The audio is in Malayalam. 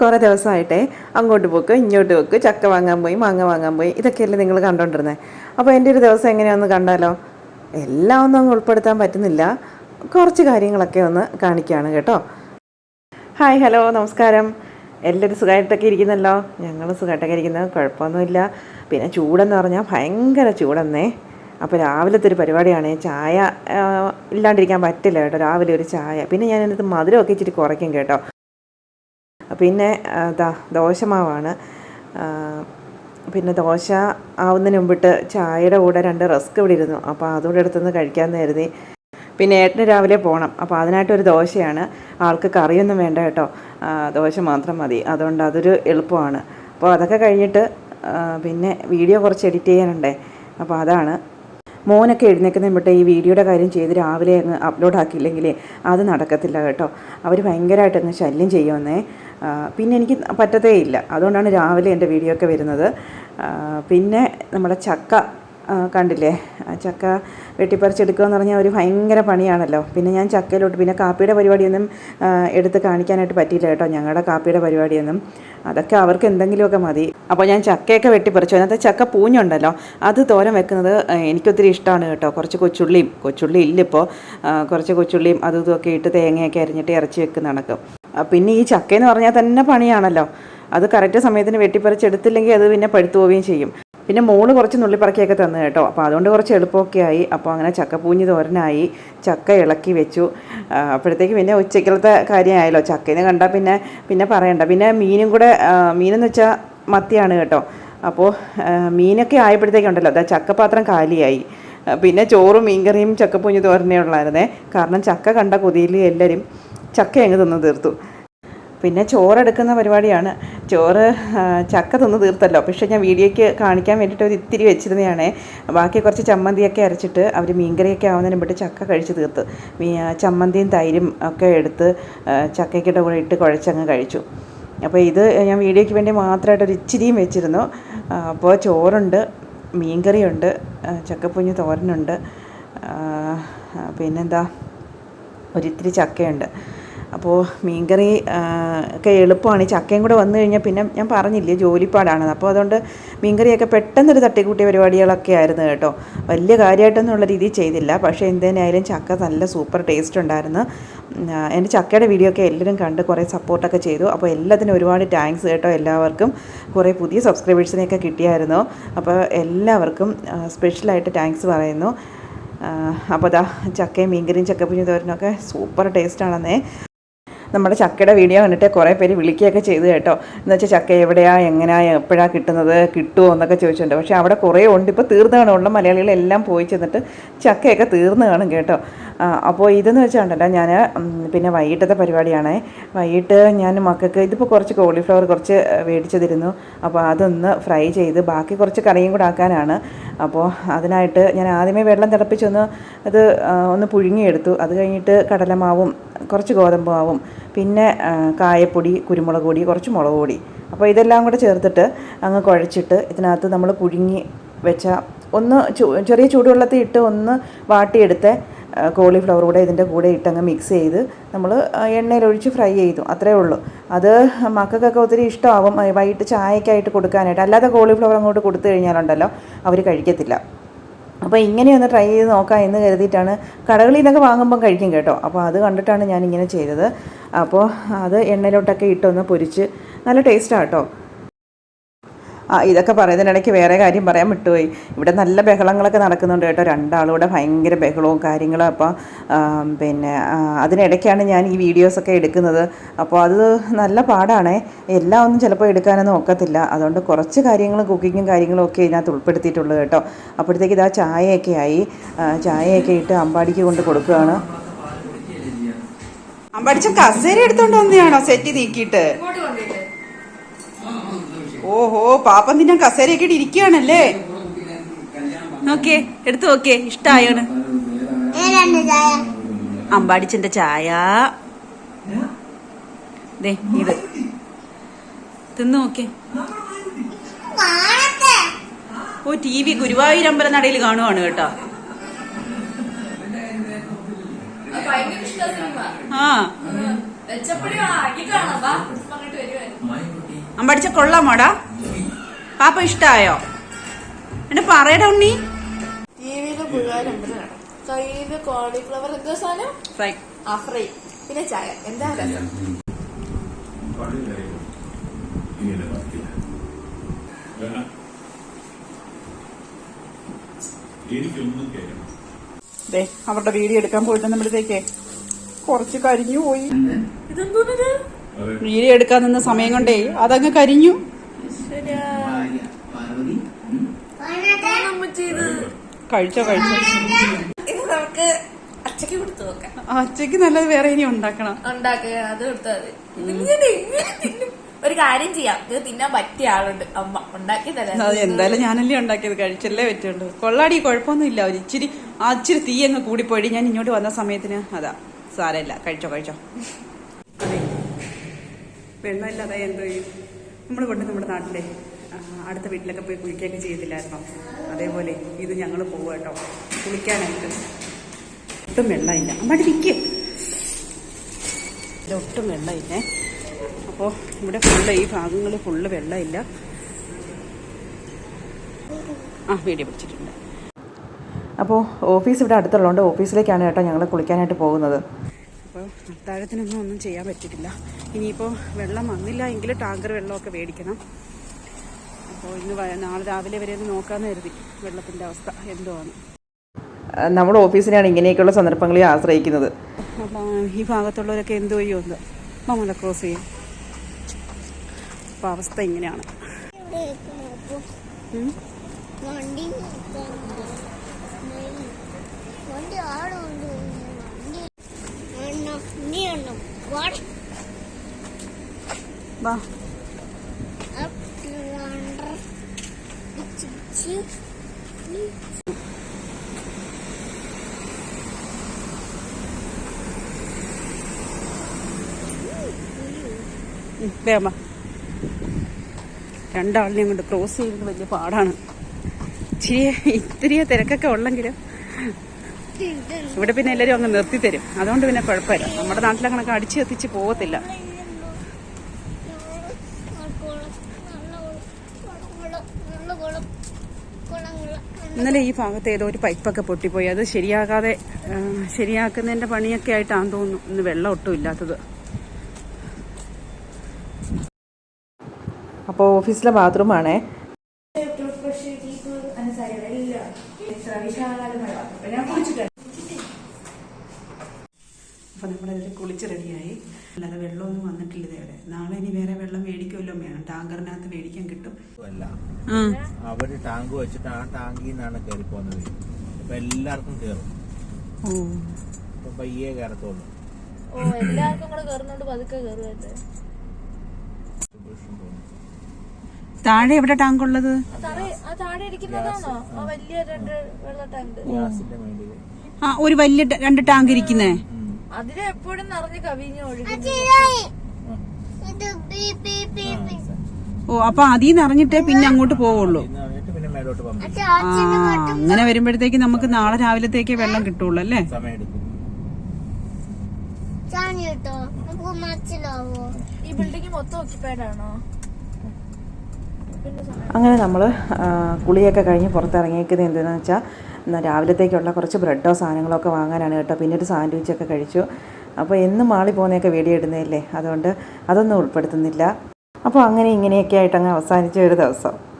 കുറേ ദിവസമായിട്ടേ അങ്ങോട്ട് പോക്ക് ഇങ്ങോട്ട് പോക്ക് ചക്ക വാങ്ങാൻ പോയി മാങ്ങ വാങ്ങാൻ പോയി. ഇതൊക്കെയല്ലേ നിങ്ങൾ കണ്ടോണ്ടിരുന്നത് അപ്പോൾ എന്റെ ഒരു ദിവസം എങ്ങനെയാണെന്ന് കണ്ടാലോ? എല്ലാം ഒന്നും അങ്ങ് ഉൾപ്പെടുത്താൻ പറ്റുന്നില്ല. കുറച്ച് കാര്യങ്ങളൊക്കെ ഒന്ന് കാണിക്കുകയാണ് കേട്ടോ. ഹായ് ഹലോ നമസ്കാരം. എല്ലാവരും സുഖമായിട്ടൊക്കെ ഇരിക്കുന്നല്ലോ? ഞങ്ങൾ സുഖമായിട്ടൊക്കെ ഇരിക്കുന്നത് കുഴപ്പമൊന്നുമില്ല. പിന്നെ ചൂടെന്ന് പറഞ്ഞാൽ ഭയങ്കര ചൂടെന്നേ. അപ്പോൾ രാവിലത്തെ ഒരു പരിപാടിയാണ്. ചായ ഇല്ലാണ്ടിരിക്കാൻ പറ്റില്ല കേട്ടോ. രാവിലെ ഒരു ചായ. പിന്നെ ഞാൻ ഇതിനകത്ത് മധുരമൊക്കെ ഇച്ചിരി കുറയ്ക്കും കേട്ടോ. പിന്നെ ദോശമാവാണ്. പിന്നെ ദോശ ആവുന്നതിന് മുമ്പിട്ട് ചായയുടെ കൂടെ രണ്ട് റസ്ക് ഇവിടെ ഇരുന്നു. അപ്പോൾ അതുകൂടെ അടുത്തുനിന്ന് കഴിക്കാൻ കരുതി പിന്നെ ഏട്ടന് രാവിലെ പോകണം അപ്പോൾ അതിനായിട്ടൊരു ദോശയാണ്. ആൾക്ക് കറിയൊന്നും വേണ്ട കേട്ടോ. ദോശ മാത്രം മതി. അതുകൊണ്ട് അതൊരു എളുപ്പമാണ്. അപ്പോൾ അതൊക്കെ കഴിഞ്ഞിട്ട് പിന്നെ വീഡിയോ കുറച്ച് എഡിറ്റ് ചെയ്യാനുണ്ടേ. അപ്പോൾ അതാണ് മോനൊക്കെ എഴുന്നേക്കുന്ന മുട്ടേ ഈ വീഡിയോയുടെ കാര്യം ചെയ്ത് രാവിലെ അങ്ങ് അപ്ലോഡ് ആക്കിയില്ലെങ്കിൽ അത് നടക്കത്തില്ല കേട്ടോ. അവർ ഭയങ്കരമായിട്ട് അങ്ങ് ശല്യം ചെയ്യുമെന്നേ. പിന്നെ എനിക്ക് പറ്റത്തേ ഇല്ല. അതുകൊണ്ടാണ് രാവിലെ എന്റെ വീഡിയോ ഒക്കെ വരുന്നത്. പിന്നെ നമ്മുടെ ചക്ക കണ്ടില്ലേ? ചക്ക വെട്ടിപ്പറിച്ചെടുക്കുക എന്ന് പറഞ്ഞാൽ ഒരു ഭയങ്കര പണിയാണല്ലോ. പിന്നെ ഞാൻ ചക്കയിലോട്ട് പിന്നെ കാപ്പിയുടെ പരിപാടിയൊന്നും എടുത്ത് കാണിക്കാനായിട്ട് പറ്റിയില്ല കേട്ടോ ഞങ്ങളുടെ കാപ്പിയുടെ പരിപാടിയൊന്നും. അതൊക്കെ അവർക്ക് എന്തെങ്കിലുമൊക്കെ മതി. അപ്പോൾ ഞാൻ ചക്കയൊക്കെ വെട്ടിപ്പറിച്ചു. അതിനകത്ത് ചക്ക പൂഞ്ഞുണ്ടല്ലോ. അത് തോരൻ വെക്കുന്നത് എനിക്കൊത്തിരി ഇഷ്ടമാണ് കേട്ടോ. കുറച്ച് കൊച്ചുള്ളിയും കൊച്ചുള്ളി ഇല്ലിപ്പോൾ കുറച്ച് കൊച്ചുള്ളിയും അതും ഇതുമൊക്കെ ഇട്ട് തേങ്ങയൊക്കെ അരിഞ്ഞിട്ട് ഇറച്ചി വെക്കുന്ന കണക്കും. പിന്നെ ഈ ചക്കയെന്ന് പറഞ്ഞാൽ തന്നെ പണിയാണല്ലോ. അത് കറക്റ്റ് സമയത്തിന് വെട്ടിപ്പറിച്ചെടുത്തില്ലെങ്കിൽ അത് പിന്നെ പഴുത്തു പോവുകയും ചെയ്യും. പിന്നെ മോൾ കുറച്ച് നുള്ളിപ്പറക്കിയൊക്കെ തന്നു കേട്ടോ. അപ്പോൾ അതുകൊണ്ട് കുറച്ച് എളുപ്പമൊക്കെ ആയി. അപ്പോൾ അങ്ങനെ ചക്കപ്പൂഞ്ഞ് തോരനായി. ചക്ക ഇളക്കി വെച്ചു. അപ്പോഴത്തേക്ക് പിന്നെ ഉച്ചക്കലത്തെ കാര്യമായല്ലോ. ചക്കേനെ കണ്ടാൽ പിന്നെ പിന്നെ പറയണ്ട. പിന്നെ മീനും കൂടെ മീനെന്ന് വെച്ചാൽ മത്തിയാണ് കേട്ടോ. അപ്പോൾ മീനൊക്കെ ആയപ്പോഴത്തേക്കുണ്ടല്ലോ അതാ ചക്കപാത്രം കാലിയായി. പിന്നെ ചോറും മീൻകറിയും ചക്കപ്പൂഞ്ഞ് തോരനേ ഉള്ളായിരുന്നേ. കാരണം ചക്ക കണ്ട കൊതിയിൽ എല്ലാവരും ചക്ക അങ്ങ് തിന്ന് തീർത്തു. പിന്നെ ചോറെടുക്കുന്ന പരിപാടിയാണ്. ചോറ് ചക്ക തിന്ന് തീർത്തല്ലോ. പക്ഷേ ഞാൻ വീഡിയോയ്ക്ക് കാണിക്കാൻ വേണ്ടിയിട്ട് ഒരു ഇത്തിരി വെച്ചിരുന്നതാണേ ബാക്കി കുറച്ച് ചമ്മന്തിയൊക്കെ അരച്ചിട്ട് അവർ മീൻകറിയൊക്കെ ആവുന്നതിന് മുമ്പ് ചക്ക കഴിച്ച് തീർത്ത്. മീ ചമ്മന്തിയും തൈരും ഒക്കെ എടുത്ത് ചക്കയ്ക്കിട്ട് ചക്കയ്ക്കിടെ കൂടെ ഇട്ട് കുഴച്ചങ്ങ് കഴിച്ചു. അപ്പോൾ ഇത് ഞാൻ വീഡിയോയ്ക്ക് വേണ്ടി മാത്രമായിട്ട് ഒരു ഇച്ചിരിയും വെച്ചിരുന്നു. അപ്പോൾ ചോറുണ്ട് മീൻകറിയുണ്ട് ചക്കപ്പുഞ്ഞ് തോരനുണ്ട് പിന്നെന്താ? ഒരിത്തിരി ചക്കയുണ്ട്. അപ്പോൾ മീൻകറി ഒക്കെ എളുപ്പമാണ്. ഈ ചക്കയും കൂടെ വന്നു കഴിഞ്ഞാൽ പിന്നെ ഞാൻ പറഞ്ഞില്ലേ ജോലിപ്പാടാണ്. അപ്പോൾ അതുകൊണ്ട് മീൻകറിയൊക്കെ പെട്ടെന്നൊരു തട്ടിക്കൂട്ടിയ പരിപാടികളൊക്കെ ആയിരുന്നു കേട്ടോ. വലിയ കാര്യമായിട്ടൊന്നുള്ള രീതിയിൽ ചെയ്തില്ല. പക്ഷേ എന്തിനായാലും ചക്ക നല്ല സൂപ്പർ ടേസ്റ്റ് ഉണ്ടായിരുന്നു. എന്റെ ചക്കയുടെ വീഡിയോ ഒക്കെ എല്ലാവരും കണ്ട് കുറേ സപ്പോർട്ടൊക്കെ ചെയ്തു. അപ്പോൾ എല്ലാത്തിനും ഒരുപാട് താങ്ക്സ് കേട്ടോ എല്ലാവർക്കും. കുറേ പുതിയ സബ്സ്ക്രൈബേഴ്സിനെയൊക്കെ കിട്ടിയായിരുന്നു. അപ്പോൾ എല്ലാവർക്കും സ്പെഷ്യലായിട്ട് താങ്ക്സ് പറയുന്നു. അപ്പോൾ ദാ ചക്കയും മീൻകറിയും ചക്കപ്പുഞ്ഞു തോരനൊക്കെ സൂപ്പർ ടേസ്റ്റാണെന്നേ നമ്മുടെ ചക്കയുടെ വീഡിയോ കണ്ടിട്ട് കുറേ പേര് വിളിക്കുകയൊക്കെ ചെയ്തു കേട്ടോ. എന്ന് വെച്ചാൽ ചക്ക എവിടെയാ എങ്ങനെയാ എപ്പോഴാണ് കിട്ടുന്നത് കിട്ടുമോ എന്നൊക്കെ ചോദിച്ചിട്ടുണ്ട്. പക്ഷേ അവിടെ കുറേ ഉണ്ട്. ഇപ്പോൾ തീർന്നു കാണും ഉള്ള മലയാളികളെല്ലാം പോയി ചെന്നിട്ട് ചക്കയൊക്കെ തീർന്നു കാണും കേട്ടോ. അപ്പോൾ ഇതെന്ന് വെച്ചാണ്ടല്ലോ ഞാൻ പിന്നെ വൈകിട്ടത്തെ പരിപാടിയാണ്. വൈകിട്ട് ഞാൻ മക്കൾക്ക് ഇതിപ്പോൾ കുറച്ച് കോളിഫ്ലവർ കുറച്ച് മേടിച്ചതിരുന്നു അപ്പോൾ അതൊന്ന് ഫ്രൈ ചെയ്ത് ബാക്കി കുറച്ച് കറിയും കൂടെ ആക്കാനാണ്. അപ്പോൾ അതിനായിട്ട് ഞാൻ ആദ്യമേ വെള്ളം തിളപ്പിച്ചൊന്ന് അത് ഒന്ന് പുഴുങ്ങിയെടുത്തു. അത് കഴിഞ്ഞിട്ട് കടലമാവും കുറച്ച് ഗോതമ്പ് മാവും പിന്നെ കായപ്പൊടി കുരുമുളക് പൊടി കുറച്ച് മുളക് പൊടി. അപ്പോൾ ഇതെല്ലാം കൂടെ ചേർത്തിട്ട് അങ്ങ് കുഴച്ചിട്ട് ഇതിനകത്ത് നമ്മൾ പുഴുങ്ങി വെച്ച ഒന്ന് ചെറിയ ചൂടുവെള്ളത്തിൽ ഇട്ട് ഒന്ന് വാട്ടിയെടുത്ത് കോളിഫ്ലവർ കൂടെ ഇതിന്റെ കൂടെ ഇട്ടങ്ങ് മിക്സ് ചെയ്ത് നമ്മൾ എണ്ണയിലൊഴിച്ച് ഫ്രൈ ചെയ്തു. അത്രേ ഉള്ളൂ. അത് മക്കൾക്കൊക്കെ ഒത്തിരി ഇഷ്ടമാവും വൈകിട്ട് ചായക്കായിട്ട് കൊടുക്കാനായിട്ട്. അല്ലാതെ കോളിഫ്ലവർ അങ്ങോട്ട് കൊടുത്തു കഴിഞ്ഞാലുണ്ടല്ലോ അവർ കഴിക്കത്തില്ല. അപ്പോൾ ഇങ്ങനെയൊന്ന് ട്രൈ ചെയ്ത് നോക്കാം എന്ന് കരുതിയിട്ടാണ് കടകളിൽ നിന്നൊക്കെ വാങ്ങുമ്പം കഴിക്കും കേട്ടോ. അപ്പോൾ അത് കണ്ടിട്ടാണ് ഞാൻ ഇങ്ങനെ ചെയ്തത്. അപ്പോൾ അത് എണ്ണയിലോട്ടൊക്കെ ഇട്ടൊന്ന് പൊരിച്ച് നല്ല ടേസ്റ്റാണ് കേട്ടോ. ഇതൊക്കെ പറയുന്നതിനിടയ്ക്ക് വേറെ കാര്യം പറയാൻ വിട്ടുപോയി. ഇവിടെ നല്ല ബഹളങ്ങളൊക്കെ നടക്കുന്നുണ്ട് കേട്ടോ. രണ്ടാളുകൂടെ ഭയങ്കര ബഹളവും കാര്യങ്ങളും അപ്പോൾ പിന്നെ അതിനിടയ്ക്കാണ് ഞാൻ ഈ വീഡിയോസൊക്കെ എടുക്കുന്നത്. അപ്പോൾ അത് നല്ല പാടാണേ. എല്ലാം ഒന്നും ചിലപ്പോൾ എടുക്കാനൊന്നും ഒക്കത്തില്ല. അതുകൊണ്ട് കുറച്ച് കാര്യങ്ങൾ കുക്കിങ്ങും കാര്യങ്ങളും ഒക്കെ ഇതിനകത്ത് ഉൾപ്പെടുത്തിയിട്ടുള്ളൂ കേട്ടോ. അപ്പോഴത്തേക്ക് ഇതാ ചായയൊക്കെ ആയി. ചായയൊക്കെ ഇട്ട് അമ്പാടിക്ക് കൊണ്ട് കൊടുക്കുകയാണ്. അമ്പാടിച്ച കസേര എടുത്തോണ്ട് വന്നതാണോ? സെറ്റ് നീക്കിയിട്ട്? ഓഹോ പാപ്പൻ തിന്നാൻ കസേരയൊക്കെ ഇട്ട് ഇരിക്കുകയാണല്ലേ? നോക്കിയേ എടുത്തു നോക്കിയേ ഇഷ്ടായാണ് അമ്പാടിച്ചന്റെ ചായ. ദേ ഇത്. തിന്നു നോക്കേ ഓ ടി വി ഗുരുവായൂരമ്പലം നടയിൽ കാണുവാണ് കേട്ടോ. ആ. അമ്പടിച്ച കൊള്ളാമോടാ പാപ്പ ഇഷ്ടായോ? എന്നെ പറയട ഉണ്ണി. കോളിഫ്ലവർ എന്താ സാധനം? ഫ്രൈ. ആ ഫ്രൈ. പിന്നെ ചായ. എന്താ രസം? അവരുടെ വീഡിയോ എടുക്കാൻ പോയിട്ട് നമ്മളത്തേക്കേ കുറച്ച് കരിഞ്ഞു പോയി. വീഡിയോ എടുക്കാൻ നിന്ന സമയം കൊണ്ടേ അതങ്ങ് കരിഞ്ഞു. ഇത് കഴിച്ചോ കഴിച്ചോ. ഇത് നമുക്ക് അച്ചക്ക് കൊടുത്തു നോക്കാം. അച്ഛക്ക് നല്ലത് വേറെ ഇനി ഉണ്ടാക്കണം. ഉണ്ടാക്കുക അത് കൊടുത്താൽ ഒരു കാര്യം ചെയ്യാം. ഇത് തിന്നാൻ പറ്റിയ ആളുണ്ട്. അമ്മ ഉണ്ടാക്കി അത് എന്തായാലും ഞാനല്ലേ ഉണ്ടാക്കിയത്? കഴിച്ചല്ലേ പറ്റുള്ളൂ. കൊള്ളാടി കുഴപ്പമൊന്നും ഇല്ല ഒരു ഇച്ചിരി ആ ഇച്ചിരി തീ അങ്ങ് കൂടിപ്പോയി. ഞാൻ ഇങ്ങോട്ട് വന്ന സമയത്തിന് അതാ. സാരമില്ല. കഴിച്ചോ കഴിച്ചോ. വെള്ളമില്ലാതായി വെള്ളമില്ലാതെ എന്തോ ചെയ്യും. നമ്മൾ കൊണ്ട് നമ്മുടെ നാട്ടിലെ അടുത്ത വീട്ടിലൊക്കെ പോയി കുളിക്കുകയൊക്കെ ചെയ്തില്ലായിരുന്നോ? അതേപോലെ ഇത് ഞങ്ങൾ പോവുക കേട്ടോ. കുളിക്കാനായിട്ട്. ഒട്ടും വെള്ളമില്ല. അമ്മാടി നിൽക്ക് ഒട്ടും വെള്ളമില്ലേ? അപ്പോൾ ഇവിടെ ഫുള്ള് ഈ ഭാഗങ്ങളിൽ ഫുള്ള് വെള്ളമില്ല. ആ വീഡിയോ പിടിച്ചിട്ടുണ്ട്. അപ്പോൾ ഓഫീസ് ഇവിടെ അടുത്തുള്ളതുകൊണ്ട് ഓഫീസിലേക്കാണ് കേട്ടോ ഞങ്ങൾ കുളിക്കാനായിട്ട് പോകുന്നത്. അപ്പോൾ അത്താഴത്തിനൊന്നും ഒന്നും ചെയ്യാൻ പറ്റിയിട്ടില്ല. ഇനിയിപ്പോൾ വെള്ളം വന്നില്ല എങ്കിൽ ടാങ്കർ വെള്ളമൊക്കെ മേടിക്കണം. അപ്പോൾ ഇന്ന് വ- നാളെ രാവിലെ വരെ ഒന്ന് നോക്കാമെന്ന് കരുതി. വെള്ളത്തിന്റെ അവസ്ഥ എന്തോ ആണ് ആ, നമ്മൾ ഓഫീസിനെയാണ് ഇങ്ങനെയൊക്കെയുള്ള സന്ദർഭങ്ങളിൽ ആശ്രയിക്കുന്നത്. അപ്പം ഈ ഭാഗത്തുള്ളവരൊക്കെ എന്തോ ചെയ്യുമെന്ന് മമ്മല ക്രോസ് ചെയ്യും. അപ്പോൾ അവസ്ഥ ഇങ്ങനെയാണ്. ഉം. വാ രണ്ടാളിനെയും കൊണ്ട് ക്രോസ് ചെയ്യുന്നത് വലിയ പാടാണ്. ഇച്ചിരി ഇത്തിരി തിരക്കൊക്കെ ഉള്ളെങ്കിലും ഇവിടെ പിന്നെ എല്ലാവരും അങ്ങ് നിർത്തി തരും അതുകൊണ്ട് പിന്നെ കുഴപ്പമില്ല. നമ്മുടെ നാട്ടിലങ്ങനൊക്കെ അടിച്ചു കത്തിച്ച് പോകത്തില്ല. ഇന്നലെ ഈ ഭാഗത്ത് ഏതോ ഒരു പൈപ്പൊക്കെ പൊട്ടിപ്പോയി. അത് ശരിയാകാതെ ശരിയാക്കുന്നതിന്റെ പണിയൊക്കെ ആയിട്ടാന്ന് തോന്നുന്നു. ഇന്ന് വെള്ളം ഒട്ടും ഇല്ലാത്തത്. അപ്പോൾ ഓഫീസിലെ ബാത്റൂമാണേ. നമ്മളതിൽ കുളിച്ച് റെഡിയായി. അല്ലാതെ വെള്ളമൊന്നും വന്നിട്ടില്ല ഇതേവരെ നാളെ ഇനി വേറെ വെള്ളം മേടിക്കുമല്ലോ വേണം ടാങ്കറിനകത്ത് മേടിക്കാൻ കിട്ടും. അല്ല. അവർ ടാങ്ക് വെച്ചിട്ട് ആ ടാങ്കിൽ നിന്നാണ് കയറി പോകുന്നത് ഇപ്പൊ എല്ലാവർക്കും കയറും ഓ. ഇപ്പൊ പയ്യെ കയറത്തുള്ളൂ ഓ എല്ലാവർക്കും കൂടെ കയറുന്നോണ്ട് പതുക്കെ കയറുമല്ലേ താഴെ എവിടെ ടാങ്ക് ഉള്ളത് ആ താഴെ ആ വലിയ രണ്ട് വെള്ള ടാങ്ക്. ഗ്യാസിന്റെ വേണ്ടി ആ ഒരു വലിയ രണ്ട് ടാങ്ക് ഇരിക്കുന്നേ. അതിന് എപ്പോഴും നിറഞ്ഞ് കവിഞ്ഞ് ഓ അപ്പൊ അതിൽ നിറഞ്ഞിട്ടേ പിന്നെ അങ്ങോട്ട് പോവുള്ളൂ. അങ്ങനെ വരുമ്പോഴത്തേക്ക് നമുക്ക് നാളെ രാവിലത്തേക്ക് വെള്ളം കിട്ടുള്ളൂ അല്ലേ? ഈ ബിൽഡിംഗ് മൊത്തം ഓക്യുപ്പൈഡ് ആണോ? അങ്ങനെ നമ്മൾ കുളിയൊക്കെ കഴിഞ്ഞ് പുറത്തിറങ്ങിയേക്കുന്നത് എന്തെന്ന് വെച്ചാൽ രാവിലത്തേക്കുള്ള കുറച്ച് ബ്രെഡോ സാധനങ്ങളോ ഒക്കെ വാങ്ങാനാണ് കേട്ടോ. പിന്നെ ഒരു സാൻഡ്വിച്ചൊക്കെ കഴിച്ചു. അപ്പോൾ എന്നും മാളി പോകുന്നതൊക്കെ വീഡിയോ ഇടുന്നതല്ലേ? അതുകൊണ്ട് അതൊന്നും ഉൾപ്പെടുത്തുന്നില്ല. അപ്പോൾ അങ്ങനെ ഇങ്ങനെയൊക്കെ ആയിട്ട് അങ്ങ് അവസാനിച്ച ഒരു ദിവസം.